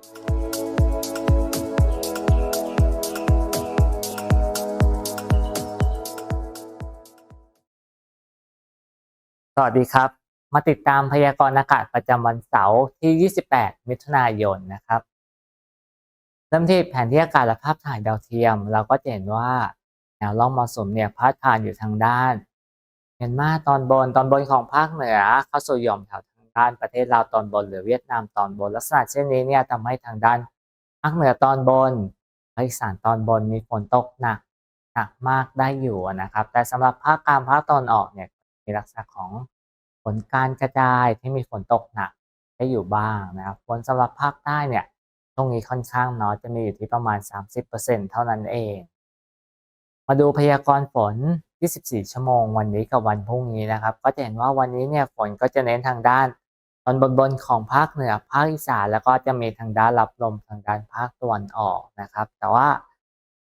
สวัสดีครับ มาติดตามพยากรณ์อากาศประจำวันเสาร์ที่ 28 มิถุนายนนะครับเริ่มที่แผนที่อากาศและภาพถ่ายดาวเทียม เราก็จะเห็นว่าแนวร่องมรสุมเนี่ยพาดผ่านอยู่ทางด้านเมียนมาตอนบนตอนบนของภาคเหนือเข้าสู่หย่อมแถวทาง ด้านประเทศลาวตอนบน หรือเวียดนามตอนบน ลักษณะเช่นนี้เนี่ยทำให้ทางด้านภาคเหนือตอนบนภาคอีสานตอนบนมีฝนตกหนักหนักมากได้อยู่นะครับ แต่สำหรับภาคกลางภาคตอนออกเนี่ยมีลักษณะของฝนการกระจายที่มีฝนตกหนักได้อยู่บ้างนะครับฝนสำหรับภาคใต้เนี่ยช่วงนี้ค่อนข้างน้อยจะมีอยู่ที่ประมาณ 30%เท่านั้นเอง มาดูพยากรณ์ฝน 24 ชั่วโมงวันนี้กับวันพรุ่งนี้นะครับ ก็จะเห็นว่าวันนี้เนี่ยฝนก็จะเน้นทางด้านตอนบนๆของภาคเหนือภาคอีสานแล้วก็จะมีทางด้านรับลมทางด้านภาคตะวันออกนะครับ แต่ว่า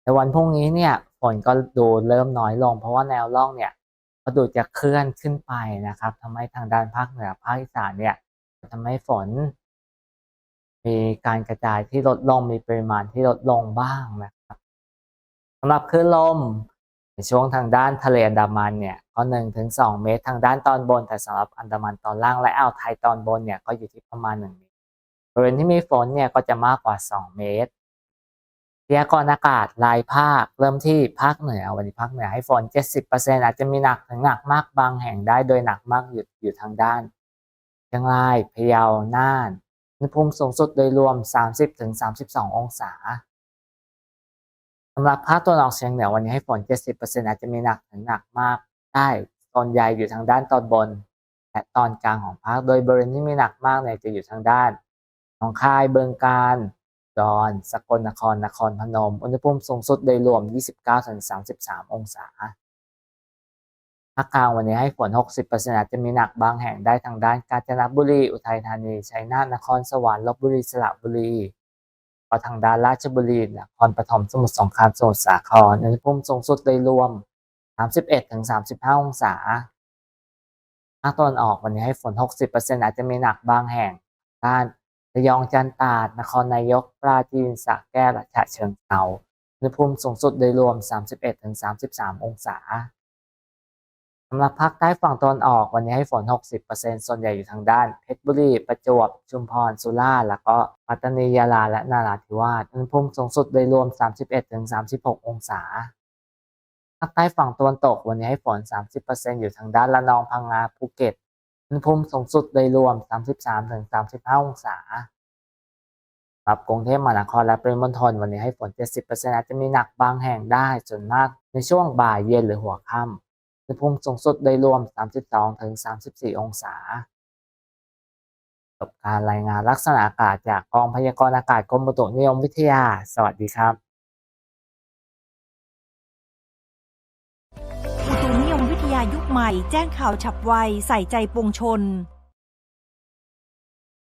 ในวันพรุ่งนี้เนี่ยฝนก็ดูเริ่มน้อยลง เพราะว่าแนวร่องเนี่ยก็ดูจะเคลื่อนขึ้นไปนะครับทำให้ทางด้านภาคเหนือภาคอีสานเนี่ยทำให้ฝน มีการกระจายที่ลดลงมีปริมาณที่ลดลงบ้างนะครับสำหรับคลื่นลม ในช่วงทางด้านทะเลอันดามันเนี่ยก็หนึ่งถึงสองเมตรทางด้านตอนบน แต่สำหรับอันดามันตอนล่างและอ่าวไทยตอนบนเนี่ยก็อยู่ที่ประมาณหนึ่งเมตรบริเวณที่มีฝนเนี่ยก็จะมากกว่าสองเมตรพยากรณ์อากาศรายภาคเริ่มที่ภาคเหนือวันนี้ภาคเหนือให้ฝน 70%อาจจะมีหนักถึงหนักมากบางแห่งได้โดยหนักมากอยู่อยู่ทางด้านเชียงรายพะเยาน่านอุณหภูมิสูงสุดโดยรวม 30-32 องศาำหรับภาคตะวันออกเฉียงเหนือวันนี้ให้ฝน 70%อาจจะมีหนักถึงหนักมากได้ตอนใหญ่อยู่ทางด้านตอนบน และตอนกลางของภาคโดยบริเวณที่มีหนักมากเนี่ยจะอยู่ทางด้านหนองคายเบืองการดอนสกลนครนครพนม อุณหภูมิสูงสุดโดยรวม 29-33 องศาภาคกลางวันนี้ให้ฝน 60%อาจจะมีหนักบางแห่งได้ทางด้านกาญจนบุรี อุทัยธานี ชัยนาท นครสวรรค์ ลบบุรี สระบุรี ทางด้านราชบุรีนครปฐมสมุทรสงครามสมุทรสาครอุณหภูมิสูงสุดโดยรวม 31-35 องศาภาคตะวันออกวันนี้ให้ฝน 60%อาจจะมีหนักบางแห่งด้านระยองจันทร์ตราด นครนายก ปราจีนสระแก้วและฉะเชิงเทราอุณหภูมิสูงสุดโดยรวม 31-33 องศา สำหรับภาคใต้ฝั่งตะวันออกวันนี้ให้ฝน 60%ส่วนใหญ่อยู่ทางด้านเพชรบุรีประจวบ ชุมพร สุราษฎร์แล้วก็ปัตตานียะลาและนาราธิวาสอุณหภูมิสูงสุดโดยรวม 31-36 องศาภาคใต้ฝั่งตะวันตกวันนี้ให้ฝน 30%อยู่ทางด้านระนองพังงาภูเก็ตอุณหภูมิสูงสุดโดยรวม 33-35 องศาสำหรับกรุงเทพมหานครและปริมณฑลวันนี้ให้ฝน 70%อาจจะมีหนักบางแห่งได้ส่วนมากในช่วงบ่ายเย็นหรือหัวค่ำ อุณหภูมิสูงสุดโดยรวม 32-34 องศาจบการรายงานลักษณะอากาศจากกองพยากรณ์อากาศกรมอุตุนิยมวิทยา สวัสดีครับอุตุนิยมวิทยายุคใหม่ แจ้งข่าวฉับไว ใส่ใจปวงชน